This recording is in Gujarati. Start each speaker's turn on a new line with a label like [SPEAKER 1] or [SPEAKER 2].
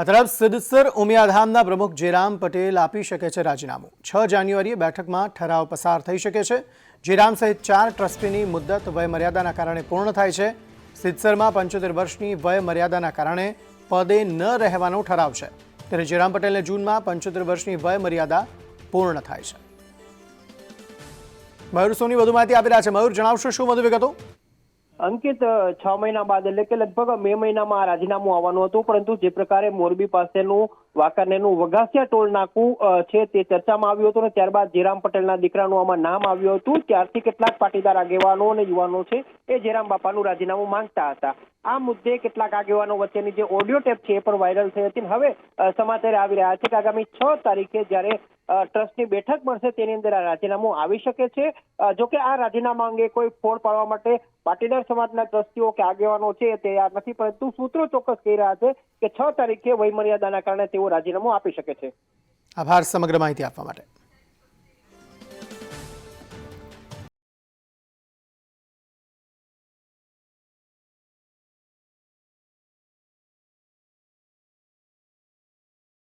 [SPEAKER 1] આ તરફ સિદ્ધસર ઉમિયાધામના પ્રમુખ જેરામ પટેલ આપી શકે છે રાજીનામું. છ જાન્યુઆરીએ બેઠકમાં ઠરાવ પસાર થઈ શકે છે. જેરામ સહિત ચાર ટ્રસ્ટીની મુદ્દત વયમર્યાદાના કારણે પૂર્ણ થાય છે. સિદ્ધસરમાં પંચોતેર વર્ષની વયમર્યાદાના કારણે પદે ન રહેવાનો ઠરાવ છે. ત્યારે જેરામ પટેલને જૂનમાં પંચોતેર વર્ષની વયમર્યાદા પૂર્ણ થાય છે. મયુર સોની વધુ માહિતી આપી રહ્યા છે. મયુર, જણાવશો શું વધુ વિગતો?
[SPEAKER 2] અંકિત છ મહિના બાદ એટલે કે લગભગ મે મહિનામાં રાજીનામું આવવાનું હતું, પરંતુ જે પ્રકારે મોરબી પાસેનું વાંકાનેરનું વઘાસિયા ટોલ નાકું છે તે ચર્ચામાં આવ્યું હતું અને ત્યારબાદ જેરામ પટેલના દીકરાનું આમાં નામ આવ્યું હતું. ત્યારથી કેટલાક પાટીદાર આગેવાનો અને યુવાનો છે એ જેરામ બાપાનું રાજીનામું માંગતા હતા. આ મુદ્દે કેટલાક આગેવાનો વચ્ચેની જે ઓડિયો ટેપ છે એ પણ વાયરલ થઈ હતી હવે સમાચાર આવી રહ્યા છે કે આગામી છ તારીખે જ્યારે ટ્રસ્ટની બેઠક મળશે તેની અંદર આ રાજીનામું આવી શકે છે. જો કે આ રાજીનામા અંગે કોઈ ફોડ પાડવા માટે પાટીદાર સમાજના ટ્રસ્ટીઓ કે આગેવાનો છે તે તૈયાર નથી, પરંતુ સૂત્રો ચોક્કસ કહી રહ્યા છે કે છ તારીખે વયમર્યાદાના કારણે તેઓ રાજીનામું આપી શકે છે.
[SPEAKER 1] આભાર, સમગ્ર માહિતી આપવા માટે.